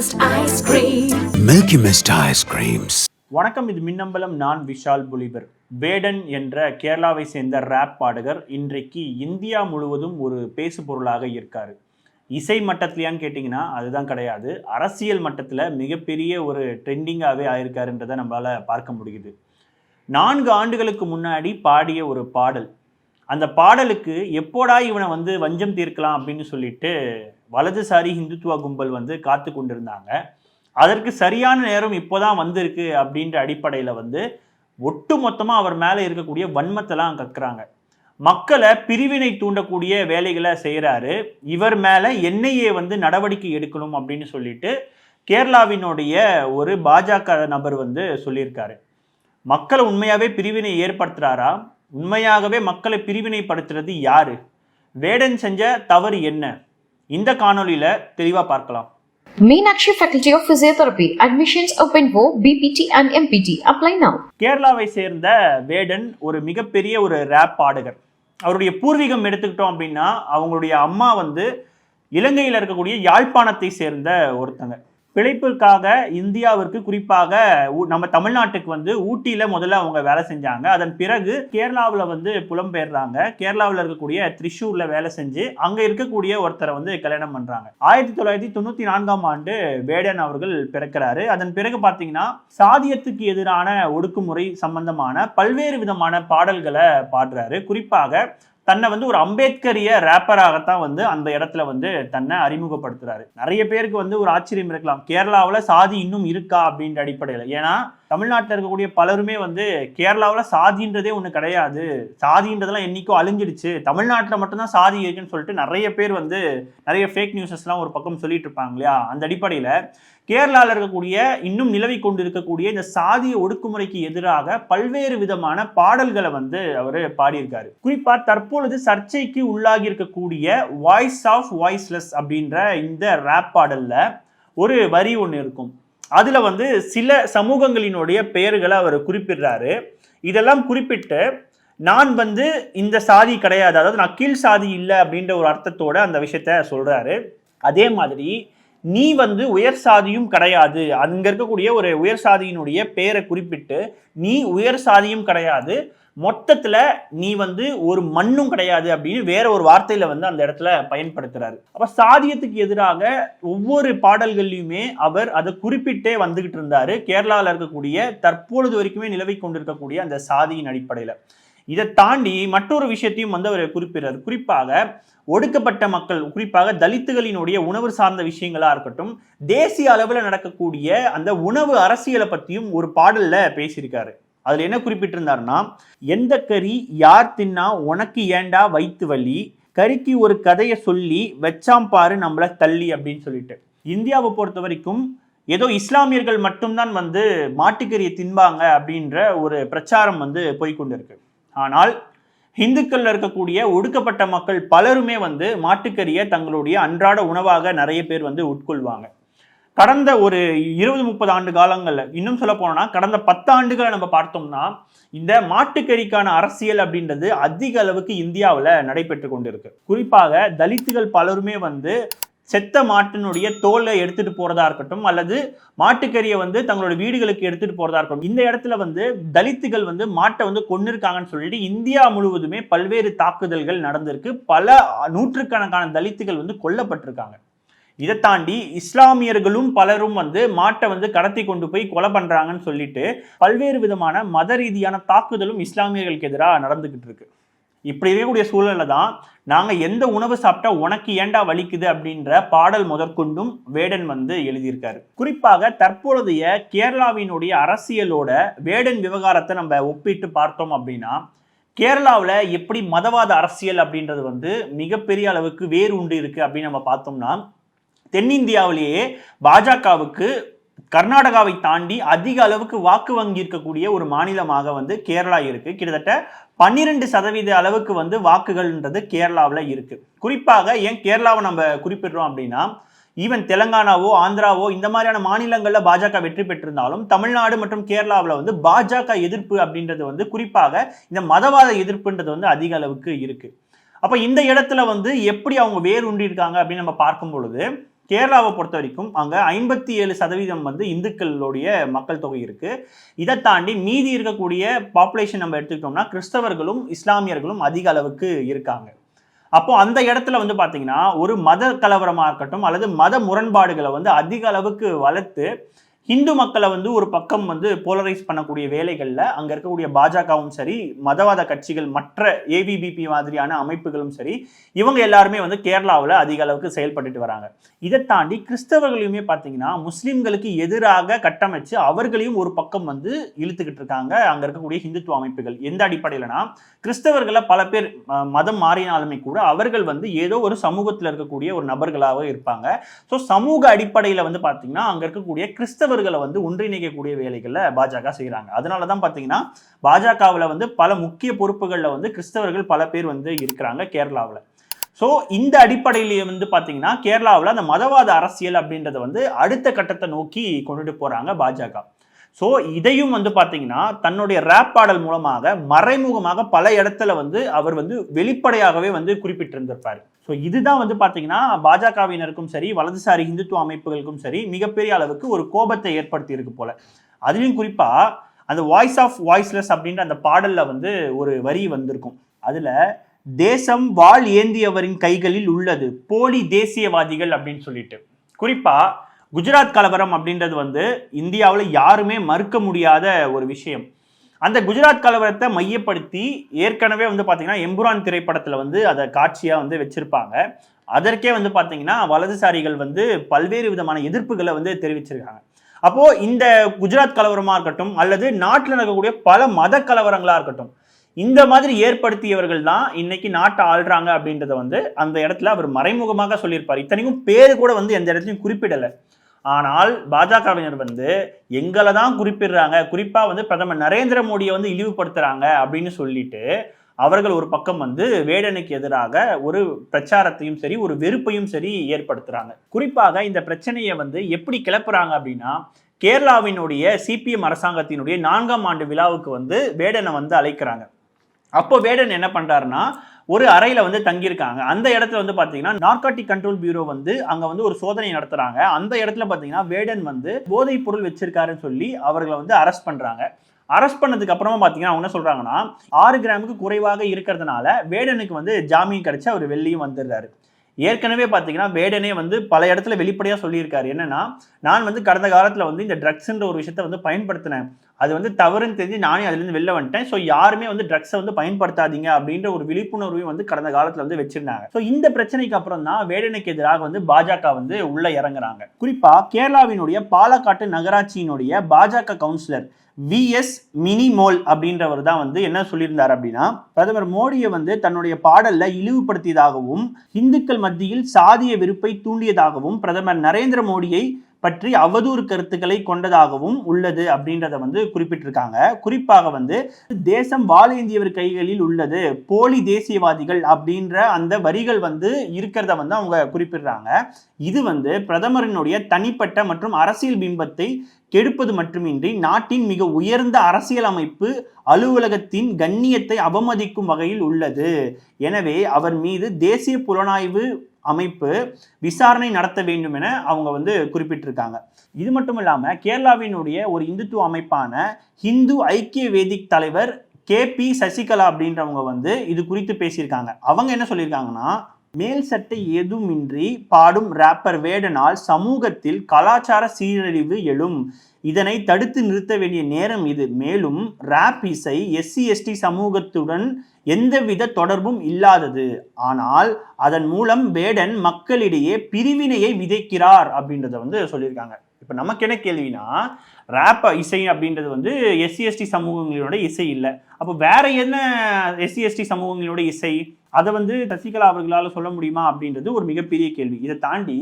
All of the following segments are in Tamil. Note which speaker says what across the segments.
Speaker 1: Mist Ice
Speaker 2: Creams.
Speaker 3: வணக்கம் இது மின்னம்பலம். நான் விஷால் புலிபர். வேடன் என்ற கேரளாவை சேர்ந்த ரேப் பாடகர் இன்றைக்கு இந்தியா முழுவதும் ஒரு பேசு பொருளாக இருக்காரு. இசை மட்டத்திலையான்னு கேட்டிங்கன்னா அதுதான் கிடையாது. அரசியல் மட்டத்தில் மிகப்பெரிய ஒரு ட்ரெண்டிங்காகவே ஆயிருக்காருன்றதை நம்மளால் பார்க்க முடியுது. நான்கு ஆண்டுகளுக்கு முன்னாடி பாடிய ஒரு பாடல் அந்த பாடலுக்கு எப்போடா இவனை வந்து வஞ்சம் தீர்க்கலாம் அப்படின்னு சொல்லிட்டு வலதுசாரி ஹிந்துத்துவ கும்பல் வந்து காத்து கொண்டிருந்தாங்க. அதற்கு சரியான நேரம் இப்போதான் வந்திருக்கு அப்படின்ற அடிப்படையில் வந்து ஒட்டு மொத்தமாக அவர் மேலே இருக்கக்கூடிய வன்மத்தெல்லாம் கற்கிறாங்க மக்களை பிரிவினை தூண்டக்கூடிய வேலைகளை செய்கிறாரு இவர் மேலே என்ஐஏ வந்து நடவடிக்கை எடுக்கணும் அப்படின்னு சொல்லிட்டு கேரளாவினுடைய ஒரு பாஜக நபர் வந்து சொல்லியிருக்காரு. மக்களை உண்மையாகவே பிரிவினை ஏற்படுத்துகிறாரா உண்மையாகவே மக்களை பிரிவினைப்படுத்துறது யாரு வேடன் செஞ்ச தவறு என்ன இந்த காணொளியில் தெளிவாக பார்க்கலாம்
Speaker 4: Meenakshi Faculty of Physiotherapy. Admissions open for BPT and MPT. Apply now.
Speaker 3: கேரளாவை சேர்ந்த வேடன் ஒரு மிகப்பெரிய ஒரு ரேப் பாடகர் அவருடைய பூர்வீகம் எடுத்துக்கிட்டோம் அப்படின்னா அவங்களுடைய அம்மா வந்து இலங்கையில் இருக்கக்கூடிய யாழ்ப்பாணத்தை சேர்ந்த ஒருத்தங்க பிழைப்பிற்காக இந்தியாவிற்கு குறிப்பாக ஊ- நம்ம தமிழ்நாட்டுக்கு வந்து ஊட்டியில் முதல்ல அவங்க வேலை செஞ்சாங்க. அதன் பிறகு கேரளாவில் வந்து புலம்பெயர்றாங்க. கேரளாவில் இருக்கக்கூடிய திரிஷூரில் வேலை செஞ்சு அங்கே இருக்கக்கூடிய ஒருத்தரை வந்து கல்யாணம் பண்ணுறாங்க ஆயிரத்தி தொள்ளாயிரத்தி தொண்ணூற்றி நான்காம் ஆண்டு வேடன் அவர்கள் பிறக்கிறாரு. அதன் பிறகு பார்த்தீங்கன்னா சாதியத்துக்கு எதிரான ஒடுக்குமுறை சம்பந்தமான பல்வேறு விதமான பாடல்களை பாடுறாரு. குறிப்பாக தன்னை வந்து ஒரு அம்பேத்கரிய ரேப்பராகத்தான் வந்து அந்த இடத்துல வந்து தன்னை அறிமுகப்படுத்துறாரு. நிறைய பேருக்கு வந்து ஒரு ஆச்சரியம் இருக்கலாம். கேரளாவில் சாதி இன்னும் இருக்கா அப்படின்ற அடிப்படையில். ஏன்னா தமிழ்நாட்டில் இருக்கக்கூடிய பலருமே வந்து கேரளாவில் சாதின்றதே ஒன்று கிடையாது. சாதின்றதெல்லாம் என்னைக்கோ அழிஞ்சிடுச்சு. தமிழ்நாட்டில் மட்டும்தான் சாதி இருக்குன்னு சொல்லிட்டு நிறைய பேர் வந்து நிறைய ஃபேக் நியூஸஸ்லாம் ஒரு பக்கம் சொல்லிட்டு இருப்பாங்க இல்லையா? அந்த அடிப்படையில் கேரளாவில் இருக்கக்கூடிய இன்னும் நிலவி கொண்டு இருக்கக்கூடிய இந்த சாதிய ஒடுக்குமுறைக்கு எதிராக பல்வேறு விதமான பாடல்களை வந்து அவர் பாடியிருக்காரு. குறிப்பா தற்பொழுது சர்ச்சைக்கு உள்ளாகி இருக்கக்கூடிய வாய்ஸ் ஆஃப் வாய்ஸ்லெஸ் அப்படின்ற இந்த ரேப் பாடல்ல ஒரு வரி ஒன்று இருக்கும். அதுல வந்து சில சமூகங்களினுடைய பெயர்களை அவர் குறிப்பிடுறாரு. இதெல்லாம் குறிப்பிட்டு நான் வந்து இந்த சாதி கிடையாது. அதாவது நான் கீழ் சாதி இல்லை அப்படின்ற ஒரு அர்த்தத்தோட அந்த விஷயத்த சொல்றாரு. அதே மாதிரி நீ வந்து உயர் சாதியும் கிடையாது. அங்க இருக்கக்கூடிய ஒரு உயர் சாதியினுடைய பேரை குறிப்பிட்டு நீ உயர் சாதியும் கிடையாது. மொத்தத்துல நீ வந்து ஒரு மண்ணும் கிடையாது அப்படின்னு வேற ஒரு வார்த்தையில வந்து அந்த இடத்துல பயன்படுத்துறாரு. அப்ப சாதியத்துக்கு எதிராக ஒவ்வொரு பாடல்கள்லையுமே அவர் அதை குறிப்பிட்டே வந்துகிட்டு இருந்தாரு. கேரளாவில் இருக்கக்கூடிய தற்பொழுது வரைக்குமே நிலவை கொண்டிருக்கக்கூடிய அந்த சாதியின் அடிப்படையில. இதை தாண்டி மற்றொரு விஷயத்தையும் வந்து அவர் குறிப்பிடுறார். குறிப்பாக ஒடுக்கப்பட்ட மக்கள் குறிப்பாக தலித்துகளினுடைய உணவு சார்ந்த விஷயங்களா இருக்கட்டும் தேசிய அளவில் நடக்கக்கூடிய அந்த உணவு அரசியலை பற்றியும் ஒரு பாடல்ல பேசியிருக்காரு. அதுல என்ன குறிப்பிட்டிருந்தாருன்னா எந்த கறி யார் தின்னா உனக்கு ஏண்டா வைத்து வலி? கறிக்கு ஒரு கதையை சொல்லி வச்சாம் பாரு நம்மள தள்ளி அப்படின்னு சொல்லிட்டு. இந்தியாவை பொறுத்த வரைக்கும் ஏதோ இஸ்லாமியர்கள் மட்டும்தான் வந்து மாட்டுக்கறியை தின்பாங்க அப்படின்ற ஒரு பிரச்சாரம் வந்து போய்க்கொண்டிருக்கு ஆனால் இந்துக்கள்ல இருக்கக்கூடிய ஒடுக்கப்பட்ட மக்கள் பலருமே வந்து மாட்டுக்கறியை தங்களுடைய அன்றாட உணவாக நிறைய பேர் வந்து உட்கொள்வாங்க. கடந்த ஒரு இருபது முப்பது ஆண்டு காலங்களில் இன்னும் சொல்ல போனோம்னா கடந்த பத்து ஆண்டுகளை நம்ம பார்த்தோம்னா இந்த மாட்டுக்கறிக்கான அரசியல் அப்படின்றது அதிக அளவுக்கு இந்தியாவில் நடைபெற்று கொண்டிருக்கு. குறிப்பாக தலித்துகள் பலருமே வந்து செத்த மாட்டினுடைய தோலை எடுத்துட்டு போறதா இருக்கட்டும் அல்லது மாட்டுக்கறியை வந்து தங்களோட வீடுகளுக்கு எடுத்துட்டு போறதா இருக்கட்டும் இந்த இடத்துல வந்து தலித்துகள் வந்து மாட்டை வந்து கொண்டிருக்காங்கன்னு சொல்லிட்டு இந்தியா முழுவதுமே பல்வேறு தாக்குதல்கள் நடந்திருக்கு. பல நூற்றுக்கணக்கான தலித்துகள் வந்து கொல்லப்பட்டிருக்காங்க. இதை தாண்டி இஸ்லாமியர்களும் பலரும் வந்து மாட்டை வந்து கடத்தி கொண்டு போய் கொலை பண்றாங்கன்னு சொல்லிட்டு பல்வேறு விதமான மத ரீதியான தாக்குதலும் இஸ்லாமியர்களுக்கு எதிராக நடந்துகிட்டு இருக்கு. இப்படி இருக்கக்கூடிய சூழ்நிலை தான் நாங்கள் எந்த உணவு சாப்பிட்டா உனக்கு ஏண்டா வலிக்குது அப்படின்ற பாடல் முதற்கொண்டும் வேடன் வந்து எழுதியிருக்காரு. குறிப்பாக தற்பொழுதைய கேரளாவினுடைய அரசியலோட வேடன் விவகாரத்தை நம்ம ஒப்பிட்டு பார்த்தோம் அப்படின்னா கேரளாவில் எப்படி மதவாத அரசியல் அப்படின்றது வந்து மிகப்பெரிய அளவுக்கு வேறு உண்டு இருக்குது அப்படின்னு நம்ம பார்த்தோம்னா தென்னிந்தியாவிலேயே பாஜகவுக்கு கர்நாடகாவை தாண்டி அதிக அளவுக்கு வாக்கு வங்கி இருக்கக்கூடிய ஒரு மாநிலமாக வந்து கேரளா இருக்கு. கிட்டத்தட்ட பன்னிரெண்டு சதவீத அளவுக்கு வந்து வாக்குகள்ன்றது கேரளாவில் இருக்கு. குறிப்பாக ஏன் கேரளாவை நம்ம குறிப்பிடுறோம் அப்படின்னா ஈவன் தெலங்கானாவோ ஆந்திராவோ இந்த மாதிரியான மாநிலங்களில் பாஜக வெற்றி பெற்றிருந்தாலும் தமிழ்நாடு மற்றும் கேரளாவில் வந்து பாஜக எதிர்ப்பு அப்படின்றது வந்து குறிப்பாக இந்த மதவாத எதிர்ப்புன்றது வந்து அதிக அளவுக்கு இருக்கு. அப்போ இந்த இடத்துல வந்து எப்படி அவங்க வேர் உண்டிருக்காங்க அப்படின்னு நம்ம பார்க்கும் பொழுது கேரளாவை பொறுத்த வரைக்கும் அங்கே ஐம்பத்தி ஏழு சதவீதம் வந்து இந்துக்களுடைய மக்கள் தொகை இருக்குது இதை தாண்டி மீதி இருக்கக்கூடிய பாப்புலேஷன் நம்ம எடுத்துக்கிட்டோம்னா கிறிஸ்தவர்களும் இஸ்லாமியர்களும் அதிக அளவுக்கு இருக்காங்க. அப்போ அந்த இடத்துல வந்து பார்த்தீங்கன்னா ஒரு மத கலவரமாக இருக்கட்டும் அல்லது மத முரண்பாடுகளை வந்து அதிக அளவுக்கு வளர்த்து இந்து மக்களை வந்து ஒரு பக்கம் வந்து போலரைஸ் பண்ணக்கூடிய வேலைகளில் அங்கே இருக்கக்கூடிய பாஜகவும் சரி மதவாத கட்சிகள் மற்ற ஏவிபிபி மாதிரியான அமைப்புகளும் சரி இவங்க எல்லாருமே வந்து கேரளாவில் அதிக அளவுக்கு செயல்பட்டுட்டு வராங்க. இதை தாண்டி கிறிஸ்தவர்களையுமே பார்த்தீங்கன்னா முஸ்லீம்களுக்கு எதிராக கட்டமைச்சு அவர்களையும் ஒரு பக்கம் வந்து இழுத்துக்கிட்டு இருக்காங்க. அங்கே இருக்கக்கூடிய ஹிந்துத்துவ அமைப்புகள். எந்த அடிப்படையிலனா கிறிஸ்தவர்களை பல பேர் மதம் மாறினாலுமே கூட அவர்கள் வந்து ஏதோ ஒரு சமூகத்தில் இருக்கக்கூடிய ஒரு நபர்களாக இருப்பாங்க. ஸோ சமூக அடிப்படையில் வந்து பார்த்தீங்கன்னா அங்கே இருக்கக்கூடிய கிறிஸ்தவர்களை வந்து ஒன்றிணைக்கக்கூடிய வேலைகளை பாஜக செய்கிறாங்க அதனால தான் பார்த்தீங்கன்னா பாஜகவில் வந்து பல முக்கிய பொறுப்புகளில் வந்து கிறிஸ்தவர்கள் பல பேர் வந்து இருக்கிறாங்க கேரளாவில். ஸோ இந்த அடிப்படையிலேயே வந்து பார்த்தீங்கன்னா கேரளாவில் அந்த மதவாத அரசியல் அப்படின்றத வந்து அடுத்த கட்டத்தை நோக்கி கொண்டுட்டு போகிறாங்க பாஜக. ஸோ இதையும் வந்து பார்த்தீங்கன்னா தன்னுடைய ரேப் பாடல் மூலமாக மறைமுகமாக பல இடத்துல வந்து அவர் வந்து வெளிப்படையாகவே வந்து குறிப்பிட்டிருந்திருப்பார். ஸோ இதுதான் வந்து பார்த்தீங்கன்னா பாஜகவினருக்கும் சரி வலதுசாரி இந்துத்துவ அமைப்புகளுக்கும் சரி மிகப்பெரிய அளவுக்கு ஒரு கோபத்தை ஏற்படுத்தி இருக்கு போல. அதுலேயும் குறிப்பாக அந்த வாய்ஸ் ஆஃப் வாய்ஸ்லெஸ் அப்படின்ற அந்த பாடலில் வந்து ஒரு வரி வந்திருக்கும். அதில் தேசம் வாள் ஏந்தியவரின் கைகளில் உள்ளது போலி தேசியவாதிகள் அப்படின்னு சொல்லிட்டு. குறிப்பாக குஜராத் கலவரம் அப்படின்றது வந்து இந்தியாவில் யாருமே மறுக்க முடியாத ஒரு விஷயம். அந்த குஜராத் கலவரத்தை மையப்படுத்தி ஏற்கனவே வந்து பார்த்தீங்கன்னா எம்புரான் திரைப்படத்தில் வந்து அதை காட்சியாக வந்து வச்சிருப்பாங்க. அதற்கே வந்து பார்த்தீங்கன்னா வலதுசாரிகள் வந்து பல்வேறு விதமான எதிர்ப்புகளை வந்து தெரிவிச்சிருக்காங்க. அப்போது இந்த குஜராத் கலவரமாக இருக்கட்டும் அல்லது நாட்டில் நடக்கக்கூடிய பல மத கலவரங்களாக இருக்கட்டும் இந்த மாதிரி ஏற்படுத்தியவர்கள் தான் இன்னைக்கு நாட்டை ஆள்றாங்க அப்படின்றத வந்து அந்த இடத்துல அவர் மறைமுகமாக சொல்லியிருப்பார். இத்தனைக்கும் பேர் கூட வந்து எந்த இடத்துலையும் குறிப்பிடலை. ஆனால் பாஜகவினர் வந்து எங்களை தான் குறிப்பிடுறாங்க. குறிப்பாக வந்து பிரதமர் நரேந்திர மோடியை வந்து இழிவுபடுத்துகிறாங்க அப்படின்னு சொல்லிட்டு அவர்கள் ஒரு பக்கம் வந்து வேடனுக்கு எதிராக ஒரு பிரச்சாரத்தையும் சரி ஒரு வெறுப்பையும் சரி ஏற்படுத்துகிறாங்க குறிப்பாக இந்த பிரச்சனையை வந்து எப்படி கிளப்புறாங்க அப்படின்னா கேரளாவினுடைய சிபிஎம் அரசாங்கத்தினுடைய நான்காம் ஆண்டு விழாவுக்கு வந்து வேடனை வந்து அழைக்கிறாங்க. அப்போ வேடன் என்ன பண்ணுறாருன்னா ஒரு அறையில வந்து தங்கியிருக்காங்க. அந்த இடத்துல வந்து பாத்தீங்கன்னா நார்காட்டிக் கண்ட்ரோல் பியூரோ வந்து அங்க வந்து ஒரு சோதனை நடத்துறாங்க. அந்த இடத்துல பாத்தீங்கன்னா வேடன் வந்து போதைப் பொருள் வச்சிருக்காருன்னு சொல்லி அவர்களை வந்து அரெஸ்ட் பண்றாங்க. அரெஸ்ட் பண்ணதுக்கு அப்புறமா பாத்தீங்கன்னா அவங்க என்ன சொல்றாங்கன்னா ஆறு கிராமுக்கு குறைவாக இருக்கிறதுனால வேடனுக்கு வந்து ஜாமீன் கிடைச்சி அவர் வெளியும் வந்துடுறாரு. ஏற்கனவே பார்த்தீங்கன்னா வேடனே வந்து பல இடத்துல வெளிப்படையாக சொல்லியிருக்காரு. என்னன்னா நான் வந்து கடந்த காலத்தில் வந்து இந்த ட்ரக்ஸ்ன்ற ஒரு விஷயத்த வந்து பயன்படுத்தினேன். அது வந்து தவறுன்னு தெரிஞ்சு நானே அதுலேருந்து வெளில வந்துட்டேன். ஸோ யாருமே வந்து ட்ரக்ஸை வந்து பயன்படுத்தாதீங்க அப்படின்ற ஒரு விழிப்புணர்வையும் வந்து கடந்த காலத்தில் வந்து வச்சிருந்தாங்க. ஸோ இந்த பிரச்சனைக்கு அப்புறம் தான் வேடனுக்கு எதிராக வந்து பாஜக வந்து உள்ள இறங்குறாங்க. குறிப்பாக கேரளாவினுடைய பாலக்காட்டு நகராட்சியினுடைய பாஜக கவுன்சிலர் விஎஸ் மினிமோல் அப்படின்றவர் தான் வந்து என்ன சொல்லியிருந்தார் அப்படின்னா பிரதமர் மோடியை வந்து தன்னுடைய பாடல்ல இழிவுபடுத்தியதாகவும் இந்துக்கள் மத்தியில் சாதிய வெறுப்பை தூண்டியதாகவும் பிரதமர் நரேந்திர மோடியை பற்றி அவதூறு கருத்துக்களை கொண்டதாகவும் உள்ளது அப்படின்றத வந்து குறிப்பிட்டிருக்காங்க. குறிப்பாக வந்து தேசம் வாழேந்தியவர் கைகளில் உள்ளது போலி தேசியவாதிகள் அப்படின்ற அந்த வரிகள் வந்து இருக்கிறத வந்து அவங்க குறிப்பிடுறாங்க. இது வந்து பிரதமரினுடைய தனிப்பட்ட மற்றும் அரசியல் பிம்பத்தை கெடுப்பது மட்டுமின்றி நாட்டின் மிக உயர்ந்த அரசியலமைப்பு அலுவலகத்தின் கண்ணியத்தை அவமதிக்கும் வகையில் உள்ளது. எனவே அவர் மீது தேசிய புலனாய்வு அமைப்பு விசாரணை நடத்த வேண்டும் என அவங்க வந்து குறிப்பிட்டிருக்காங்க. இது மட்டும் இல்லாமல் கேரளாவினுடைய ஒரு இந்துத்துவ அமைப்பான ஹிந்து ஐக்கிய வேதிக் தலைவர் கே பி சசிகலா அப்படின்றவங்க வந்து இது குறித்து பேசியிருக்காங்க. அவங்க என்ன சொல்லியிருக்காங்கன்னா மேல் சட்டை ஏதுமின்றி பாடும் ரேப்பர் வேடனால் சமூகத்தில் கலாச்சார சீரழிவு எழும். இதனை தடுத்து நிறுத்த வேண்டிய நேரம் இது. மேலும் ரேப் இசை எஸ்சி எஸ்டி சமூகத்துடன் எந்தவித தொடர்பும் இல்லாதது. ஆனால் அதன் மூலம் பேடன் மக்களிடையே பிரிவினையை விதைக்கிறார் அப்படின்றத வந்து சொல்லியிருக்காங்க. இப்போ நமக்கு என்ன கேள்வினா ரேப் இசை அப்படின்றது வந்து எஸ்சி எஸ்டி சமூகங்களோட இசை இல்லை. அப்போ வேற என்ன எஸ்சி எஸ்டி சமூகங்களோட இசை? அதை வந்து சசிகலா அவர்களால் சொல்ல முடியுமா அப்படின்றது ஒரு மிகப்பெரிய கேள்வி. இதை தாண்டி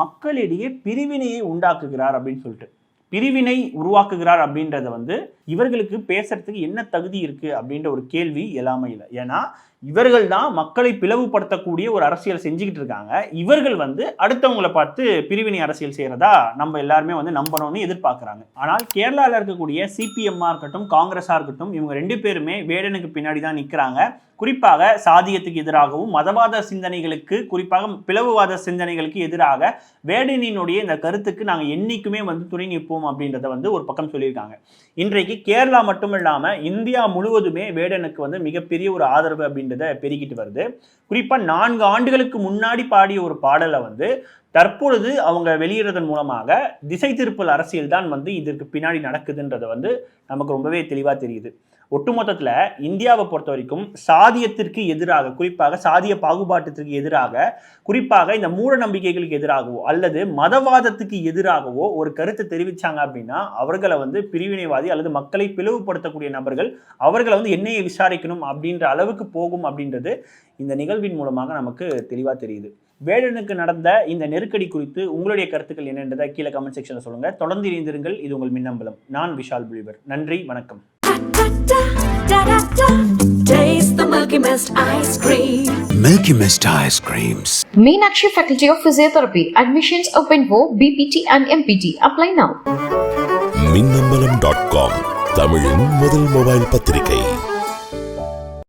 Speaker 3: மக்களிடையே பிரிவினையை உண்டாக்குகிறார் அப்படின்னு சொல்லிட்டு. பிரிவினை உருவாக்குகிறார் அப்படின்றத வந்து இவர்களுக்கு பேசுறதுக்கு என்ன தகுதி இருக்கு அப்படின்ற ஒரு கேள்வி எல்லாமே இல்லை ஏன்னா இவர்கள் தான் மக்களை பிளவுபடுத்தக்கூடிய ஒரு அரசியல் செஞ்சுக்கிட்டு இருக்காங்க. இவர்கள் வந்து அடுத்தவங்களை பார்த்து பிரிவினை அரசியல் செய்கிறதா நம்ம எல்லாருமே வந்து நம்பணும்னு எதிர்பார்க்குறாங்க. ஆனால் கேரளாவில் இருக்கக்கூடிய சிபிஎம்மாக இருக்கட்டும் காங்கிரஸாக இருக்கட்டும் இவங்க ரெண்டு பேருமே வேடனுக்கு பின்னாடி தான் நிற்கிறாங்க குறிப்பாக சாதியத்துக்கு எதிராகவும் மதவாத சிந்தனைகளுக்கு குறிப்பாக பிளவுவாத சிந்தனைகளுக்கு எதிராக வேடனினுடைய இந்த கருத்துக்கு நாங்கள் என்றைக்குமே வந்து துணை நிற்போம் அப்படின்றத வந்து ஒரு பக்கம் சொல்லியிருக்காங்க. இன்றைக்கு கேரளா மட்டும் இல்லாமல் இந்தியா முழுவதுமே வேடனுக்கு வந்து மிகப்பெரிய ஒரு ஆதரவு அப்படின்றது பெருகிட்டு வருது. குறிப்பாக நான்கு ஆண்டுகளுக்கு முன்னாடி பாடிய ஒரு பாடலை வந்து தற்பொழுது அவங்க வெளியிடுறதன் மூலமாக திசை திருப்பல் அரசியல் தான் வந்து இதற்கு பின்னாடி நடக்குதுன்றது வந்து நமக்கு ரொம்பவே தெளிவாக தெரியுது. ஒட்டுமொத்தத்தில் இந்தியாவை பொறுத்த வரைக்கும் சாதியத்திற்கு எதிராக குறிப்பாக சாதிய பாகுபாட்டத்திற்கு எதிராக குறிப்பாக இந்த மூட நம்பிக்கைகளுக்கு எதிராகவோ அல்லது மதவாதத்துக்கு எதிராகவோ ஒரு கருத்தை தெரிவிச்சாங்க அப்படின்னா அவர்களை வந்து பிரிவினைவாதி அல்லது மக்களை பிளவுபடுத்தக்கூடிய நபர்கள் அவர்களை வந்து என்னையை விசாரிக்கணும் அப்படின்ற அளவுக்கு போகும் அப்படின்றது இந்த நிகழ்வின் மூலமாக நமக்கு தெளிவாக தெரியுது. வேடனுக்கு நடந்த இந்த நெருக்கடி குறித்து உங்களுடைய கருத்துக்கள் என்னன்றதை கீழே கமெண்ட் செக்ஷனில் சொல்லுங்கள் தொடர்ந்து இணைந்திருங்கள். இது உங்கள் மின்னம்பலம். நான் விஷால் புலிவர். நன்றி. வணக்கம்.
Speaker 1: Taste the Milky Mist ice cream.
Speaker 2: Milky Mist ice creams.
Speaker 4: Meenakshi Faculty of Physiotherapy. Admissions open for BPT and MPT. Apply now.
Speaker 5: Minnambalam dot com தமிழின் முதல் மொபைல் பத்திரிகை